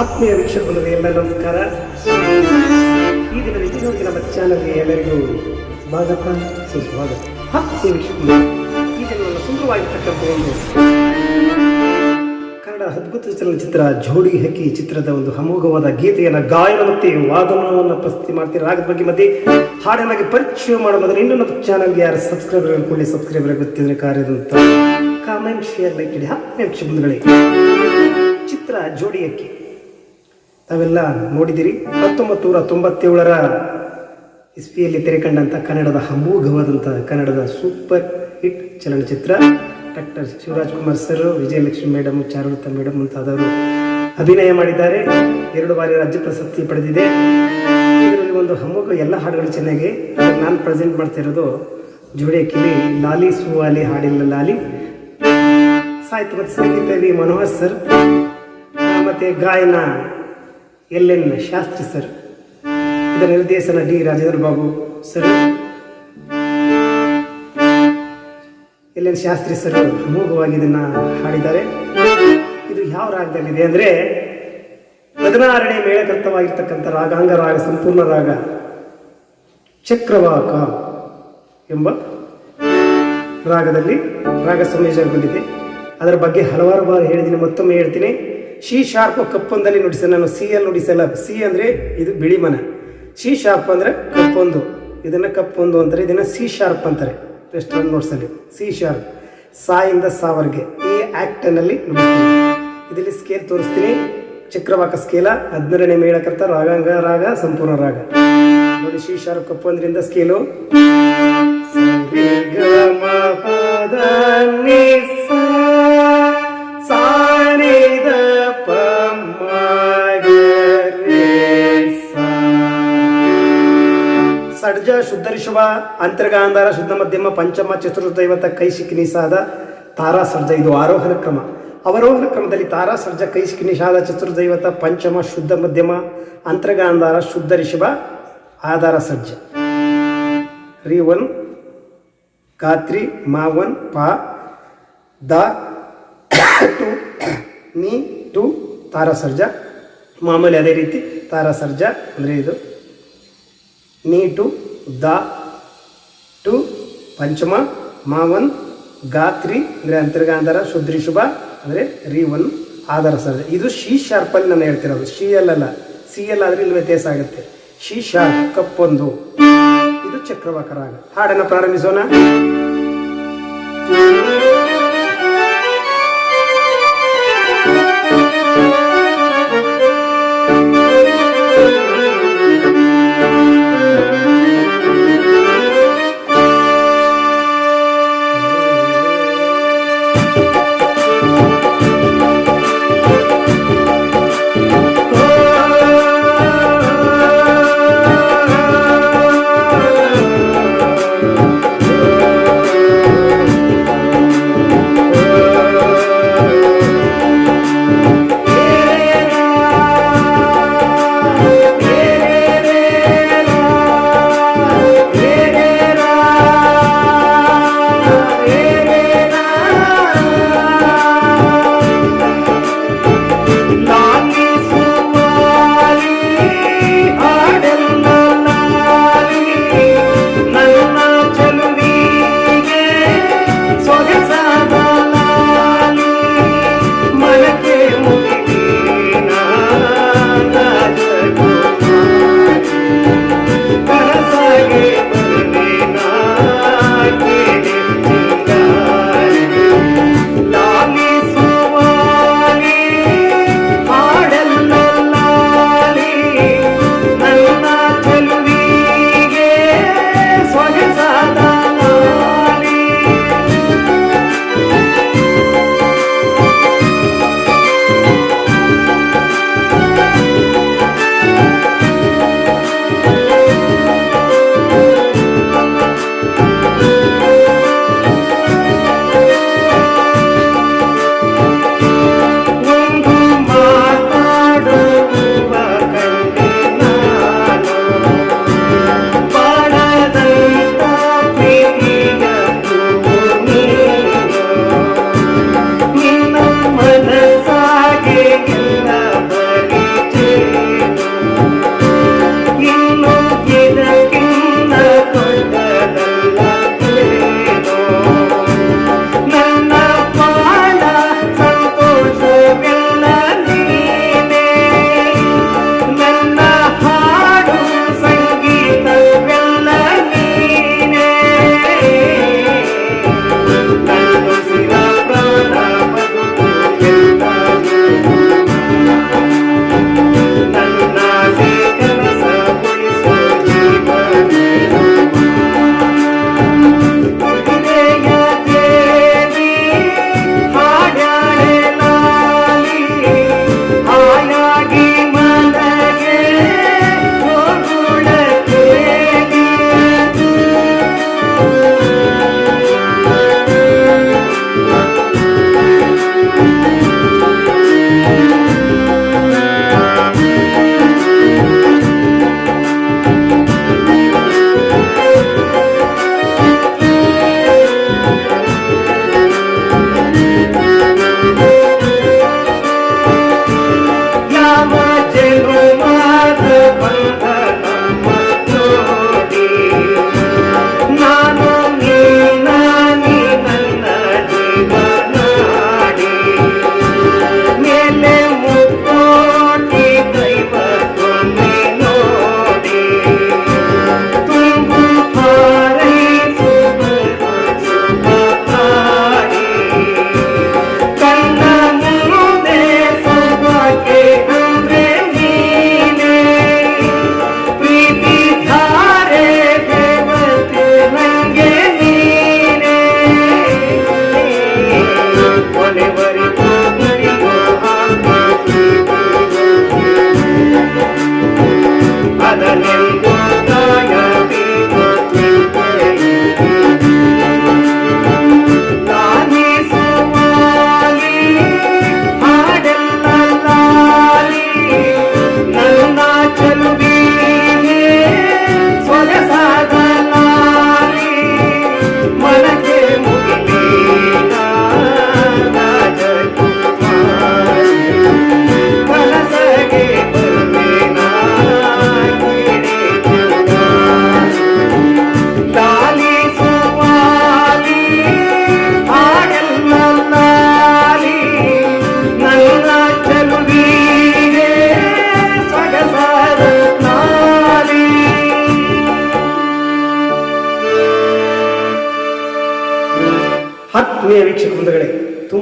ಆತ್ಮೀಯ ವೀಕ್ಷಕರಿಗೆ ಎಲ್ಲ ನಮಸ್ಕಾರ. ಈ ದಿನ ಇನ್ನೊಂದು ನಮ್ಮ ಚಾನಲ್ಗೆ ಎಲ್ಲರಿಗೂ ಸ್ವಾಗತ, ಸುಸ್ವಾಗತ. ಆತ್ಮೀಯ ವೀಕ್ಷಕರು, ಈ ದಿನ ನನ್ನ ಸುಂದರವಾಗಿರ್ತಕ್ಕಂಥ ಒಂದು ಕನ್ನಡ ಅದ್ಭುತ ಚಲನಚಿತ್ರ ಜೋಡಿ ಹಕ್ಕಿ ಚಿತ್ರದ ಒಂದು ಅಮೋಘವಾದ ಗೀತೆಯನ್ನು ಗಾಯನ ಮತ್ತು ವಾದನವನ್ನು ಪ್ರಸ್ತುತಿ ಮಾಡ್ತೀರಾ? ರಾಗದ ಬಗ್ಗೆ ಮತ್ತೆ ಹಾಡನಾಗಿ ಪರಿಚಯ ಮಾಡೋ ಮೊದಲು ಇನ್ನೂ ನಮ್ಮ ಚಾನಲ್ಗೆ ಯಾರು ಸಬ್ಸ್ಕ್ರೈಬರ್ ಅನ್ಕೊಳ್ಳಿ ಸಬ್ಸ್ಕ್ರೈಬರ್ ಗೊತ್ತಿದ್ರೆ ಕಾರ್ಯದಂತ ಕಾಮೆಂಟ್ ಶೇರ್ ಲೈಕ್ ಇಡಿ ಹತ್ತು ಬಂಧುಗಳಿಗೆ ಚಿತ್ರ ಜೋಡಿ ಅಕ್ಕಿ ತಾವೆಲ್ಲ ನೋಡಿದಿರಿ? ಹತ್ತೊಂಬತ್ತು ನೂರ ತೊಂಬತ್ತೇಳರ ಇಸ್ವಿಯಲ್ಲಿ ತೆರೆಕಂಡಂಥ ಕನ್ನಡದ ಅಮೋಘವಾದಂಥ ಕನ್ನಡದ ಸೂಪರ್ ಹಿಟ್ ಚಲನಚಿತ್ರ doctor Shivaraj Kumar sir, Vijayalakshmi madam Charulatha madam ಮುಂತಾದವರು ಅಭಿನಯ ಮಾಡಿದ್ದಾರೆ. ಎರಡು ಬಾರಿ ರಾಜ್ಯ ಪ್ರಶಸ್ತಿ ಪಡೆದಿದೆ. ಇದರಲ್ಲಿ ಒಂದು ಅಮೋಘ ಎಲ್ಲ ಹಾಡುಗಳು ಚೆನ್ನಾಗಿ ನಾನು ಪ್ರೆಸೆಂಟ್ ಮಾಡ್ತಾ ಇರೋದು ಜೋಡಿಯ ಕಿಲಿ ಲಾಲಿ ಸುವಾಲಿ ಹಾಡಿಲ್ಲ ಲಾಲಿ. ಸಾಹಿತ್ಯ ಮತ್ತು ಸಂಗೀತ ಮನೋಹರ್ ಸರ್, ಮತ್ತೆ ಗಾಯನ ಎಲ್ ಎನ್ ಶಾಸ್ತ್ರಿ ಸರ್? ಇದರ ನಿರ್ದೇಶನ D Rajendra Babu sir. L N Shastri sir ಅಮೋಘವಾಗಿ ಇದನ್ನ ಹಾಡಿದ್ದಾರೆ? ಇದು ಯಾವ ರಾಗದಲ್ಲಿದೆ ಅಂದ್ರೆ, ಹದಿನಾರನೇ ಮೇಳಕರ್ತವಾಗಿರ್ತಕ್ಕಂಥ ರಾಗಾಂಗ ರಾಗ ಸಂಪೂರ್ಣ ರಾಗ, ಚಕ್ರವಾಕ ಎಂಬ ರಾಗದಲ್ಲಿ ರಾಗ ಸಂಯೋಜನೆಗೊಂಡಿದೆ. ಅದರ ಬಗ್ಗೆ ಹಲವಾರು ಬಾರಿ ಹೇಳಿದ್ದೀನಿ, ಮತ್ತೊಮ್ಮೆ ಹೇಳ್ತೀನಿ. ಶಿ ಶಾರ್ಪ್ ಕಪ್ಪೊಂದಲ್ಲಿ ನುಡಿಸ ನಾನು ಸಿ ಅಲ್ಲಿ ನುಡಿಸಲ್ಲ. ಸಿ ಅಂದರೆ ಇದು ಬಿಳಿ ಮನೆ. ಸಿ ಶಾರ್ಪ್ ಅಂದರೆ ಕಪ್ಪೊಂದು. ಇದನ್ನು ಕಪ್ಪೊಂದು ಅಂತಾರೆ, ಇದನ್ನು ಸಿ ಶಾರ್ಪ್ ಅಂತಾರೆ. ವೆಸ್ಟರ್ನ್ ನೋಟ್ಸಲ್ಲಿ ಸಿ ಶಾರ್ಪ್. ಸಾಯಿಂದ ಸಾವರ್ಗೆ. ಈ ಆ್ಯಕ್ಟನಲ್ಲಿ ನುಡಿಸ್ತೀನಿ. ಇದರಲ್ಲಿ ಸ್ಕೇಲ್ ತೋರಿಸ್ತೀನಿ. ಚಕ್ರವಾಕ ಸ್ಕೇಲ ಹದಿನಾರನೇ ಮೇಳಕರ್ತ ರಾಗಾಂಗ ರಾಗ, ಸಂಪೂರ್ಣ ರಾಗ. ನೋಡಿ, ಸಿ ಶಾರ್ಪ್ ಕಪ್ಪೊಂದರಿಂದ ಸ್ಕೇಲು ಷಡ್ಜ ಶುದ್ಧ ಋಷಭ ಅಂತರ್ಗಾಂಧಾರ ಶುದ್ಧ ಮಧ್ಯಮ, ಪಂಚಮ ಚತುರ್ಥ ದೈವತ ಕೈಶಿಕ್ ನಿಸಾದ ತಾರಾ ಸರ್ಜ. ಇದು ಆರೋಹಣ ಕ್ರಮ. ಅವರೋಹಣ ಕ್ರಮದಲ್ಲಿ ತಾರಾ ಸರ್ಜ ಕೈಶಿಕ್ ನಿಷಾದ ಚತುರ್ದೈವತ ಪಂಚಮ ಶುದ್ಧ ಮಧ್ಯಮ ಅಂತರ್ಗಾಂಧಾರ ಶುದ್ಧ ಋಷಭ, ಆಧಾರ ಸರ್ಜ. ರಿ ಒನ್, ಗಾತ್ರಿ, ಮಾ ಒನ್, ಪಾ, ದ ಟು ನಿ ಟು ತಾರಾ ಸರ್ಜ. ಮಾಮೂಲಿ ಅದೇ ರೀತಿ ತಾರಾ ಸರ್ಜ ಅಂದರೆ ಇದು. ನೀ ಟು ದ, ಟು, ಪಂಚಮ ಮಾವನ್ ಗಾತ್ರಿ ಅಂದರೆ ಅಂತರ್ಗಾಂಧಾರ, ಶುದ್ರಿ, ಶುಭ, ಅಂದರೆ ರಿ ಒನ್ ಆಧಾರ ಸರ್. ಇದು ಶಿ ಶಾರ್ಪಲ್ಲಿ ನಾನು ಹೇಳ್ತಿರೋದು. ಶಿ ಎಲ್ ಅಲ್ಲ ಸಿ ಎಲ್ ಆದರೆ ಇಲ್ಲಿ ವ್ಯತ್ಯಾಸ ಆಗುತ್ತೆ. ಶಿ ಶಾರ್ಪ್, ಕಪ್ಪೊಂದು. ಇದು ಚಕ್ರವಾಕರ ಆಗ ಹಾಡನ್ನು ಪ್ರಾರಂಭಿಸೋಣ.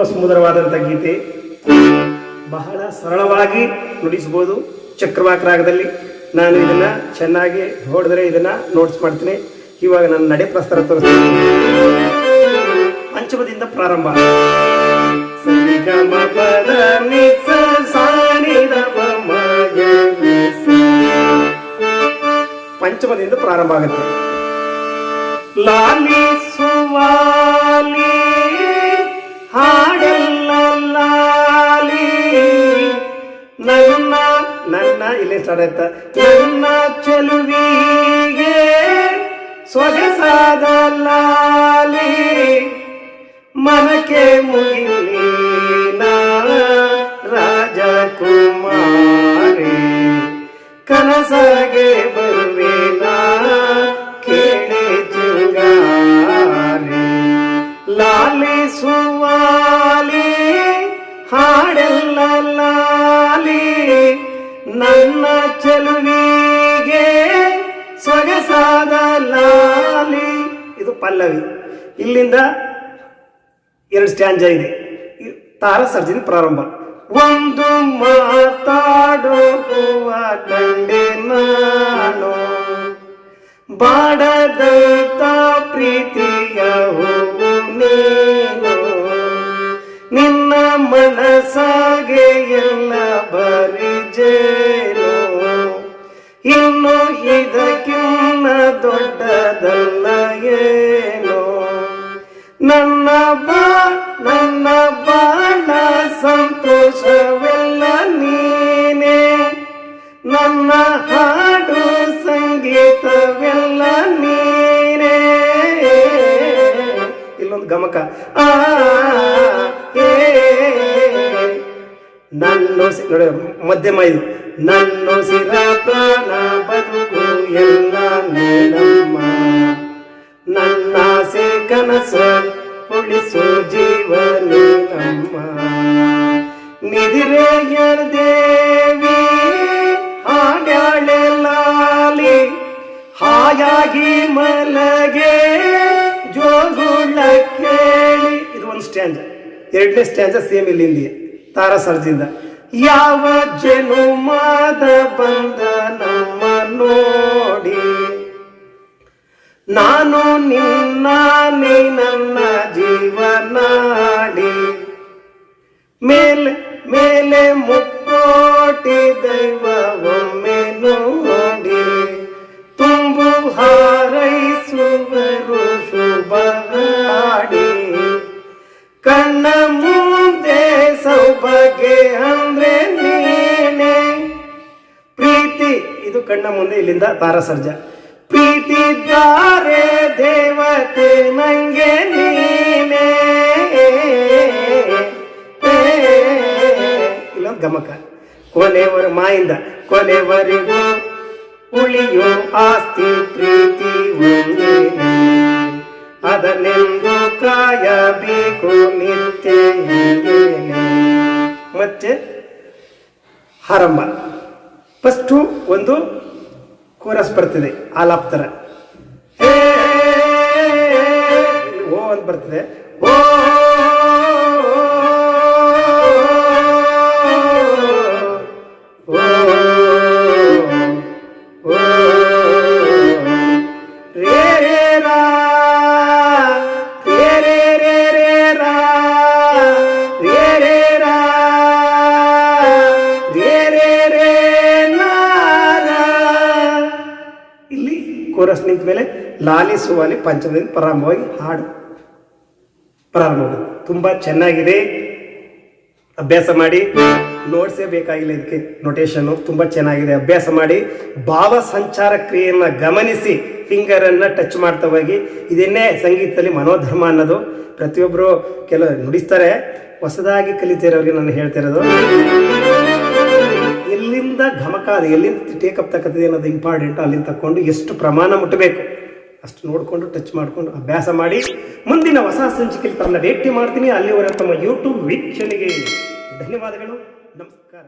ತುಂಬ ಸುಂದರವಾದಂಥ ಗೀತೆ. ಬಹಳ ಸರಳವಾಗಿ ನುಡಿಸಬಹುದು ಚಕ್ರವಾಕ ರಾಗದಲ್ಲಿ ನಾನು ಇದನ್ನ ಚೆನ್ನಾಗಿ ಹೊಡೆದ್ರೆ ಇದನ್ನ ನೋಟ್ಸ್ ಮಾಡ್ತೀನಿ. ಇವಾಗ ನಾನು ನಡೆ ಪ್ರಸ್ತಾರ ತೋರಿಸ್ತೀನಿ. ಪಂಚಮದಿಂದ ಪ್ರಾರಂಭ. ಪಂಚಮದಿಂದ ಪ್ರಾರಂಭ ಆಗುತ್ತೆ. ಲಾಲಿ ಸ್ಟಾರ್ಟ್ ಅಂತ. ನನ್ನ ಚೆಲುವಿಗೆ ಸೊಗಸಾದ ಲಾಲಿ ಮನಕ್ಕೆ ಮುಗಿಲಿ ರಾಜಕುಮಾರಿ. ಕನಸಾಗೆ ಪಲ್ಲವಿ. ಇಲ್ಲಿಂದ ಎರಡು ಸ್ಟ್ಯಾಂಜ ಇದೆ. ತಾರ ಸರ್ಜನೆ ಪ್ರಾರಂಭ. ಒಂದು ಮಾತಾಡೋ ಹೂವ ಕಂಡೆ ನಾನು. ಬಾಡದಂತ ಪ್ರೀತಿಯ ನೀನು. ನಿನ್ನ ಮನಸಾಗೆ ಎಲ್ಲ ಬರಿಜೇನು ಇನ್ನು ಇದಕ್ಕಿನ್ನ ದೊಡ್ಡದಲ್ಲ ಗಮಕ ಆ ಏ ನನ್ನೊಸಿ ನೋಡಿ, ಮಧ್ಯಮ ಇದು. ನನ್ನೊಸಿರ ಪ್ರಾಣ ಬದುಕು ಎಲ್ಲ ನೀನಮ್ಮ ನನ್ನಾಸೆ ಕನಸು ಉಳಿಸು ಜೀವನಿ ನಮ್ಮ ನಿಧಿರೆಯ ದೇವಿ, ಹಾಡ್ಯಾಳೆ ಲಾಲಿ, ಹಾಯಾಗಿ ಮಲಗೆ ಎರಡನೇ ಸ್ಟ್ಯಾಚ ಸೇಮ್ ಇಲ್ಲಿಂದ ತಾರ ಸರ್ಜಿಂದ ಯಾವ ಜನುಮಾದ ಬಂದ ನಮ್ಮ ನೋಡಿ. ನಾನು ನಿನ್ನ ನೀ ನನ್ನ ಜೀವನಾಡಿ ಮೇಲೆ ಮೇಲೆ ಮುಕ್ಕೋಟಿ ದೈವ ಒಮ್ಮೆ ಇಲ್ಲಿಂದ ತಾರಸರ್ಜ ಪ್ರೀತಿದ್ದಾರೆ ಪ್ರೀತಿ ದಾರೆ ದೇವತೆ, ನಂಗೆ ನೀನೆ. ಇಲ್ಲೊಂದು ಗಮಕ. ಕೊನೆವರ ಮಾಯಿಂದ, ಕೊನೆವರೆಗೂ ಉಳಿಯೋ ಆಸ್ತಿ, ಪ್ರೀತಿ ಒಂದೇ ಅದನ್ನೆಂದು ಕಾಯಬೇಕು ನಿತ್ಯ ಮತ್ತೆ ಆರಂಭ. ಫಸ್ಟು ಒಂದು ಕೋರಸ್ ಬರ್ತಿದೆ ಆಲಾಪ್ತರ ಓ ಅಂತ ಬರ್ತದೆ ಓ, ಕೋರಸ್ ನಿಂತ ಮೇಲೆ ಲಾಲಿ ಸುವಾಲಿ ಪಂಚಮದಿಂದ ಪ್ರಾರಂಭವಾಗಿ ಹಾಡು ಪ್ರಾರಂಭವಾಗುತ್ತೆ ತುಂಬ ಚೆನ್ನಾಗಿದೆ. ಅಭ್ಯಾಸ ಮಾಡಿ ನೋಟ್ಸೇ ಬೇಕಾಗಿಲ್ಲ ಇದಕ್ಕೆ ನೊಟೇಶನ್ನು ತುಂಬ ಚೆನ್ನಾಗಿದೆ. ಅಭ್ಯಾಸ ಮಾಡಿ ಭಾವ ಸಂಚಾರ ಕ್ರಿಯೆಯನ್ನು ಗಮನಿಸಿ ಫಿಂಗರನ್ನು ಟಚ್ ಮಾಡ್ತಾ ಹೋಗಿ. ಇದನ್ನೇ ಸಂಗೀತದಲ್ಲಿ ಮನೋಧರ್ಮ ಅನ್ನೋದು. ಪ್ರತಿಯೊಬ್ಬರು ಕೆಲವು ನುಡಿಸ್ತಾರೆ. ಹೊಸದಾಗಿ ಕಲಿತಿರೋರಿಗೆ ನಾನು ಹೇಳ್ತಿರೋದು ಎಲ್ಲಿಂದ ಘಮಕ ಅದು ಎಲ್ಲಿಂದ ಟೇಕಪ್ ತಕ್ಕತ್ತದೆ ಅನ್ನೋದು ಇಂಪಾರ್ಟೆಂಟ್ ಅಲ್ಲಿಂದ ತಕ್ಕೊಂಡು ಎಷ್ಟು ಪ್ರಮಾಣ ಮುಟ್ಟಬೇಕು ಅಷ್ಟು ನೋಡಿಕೊಂಡು, ಟಚ್ ಮಾಡಿಕೊಂಡು ಅಭ್ಯಾಸ ಮಾಡಿ. ಮುಂದಿನ ಹೊಸ ಸಂಚಿಕೆಯಲ್ಲಿ ತಮ್ಮನ್ನ ಭೇಟಿ ಮಾಡ್ತೀನಿ. ಅಲ್ಲಿವರೆಗೆ ತಮ್ಮ ಯೂಟ್ಯೂಬ್ ವೀಕ್ಷಣೆಗೆ ಧನ್ಯವಾದಗಳು. ನಮಸ್ಕಾರ.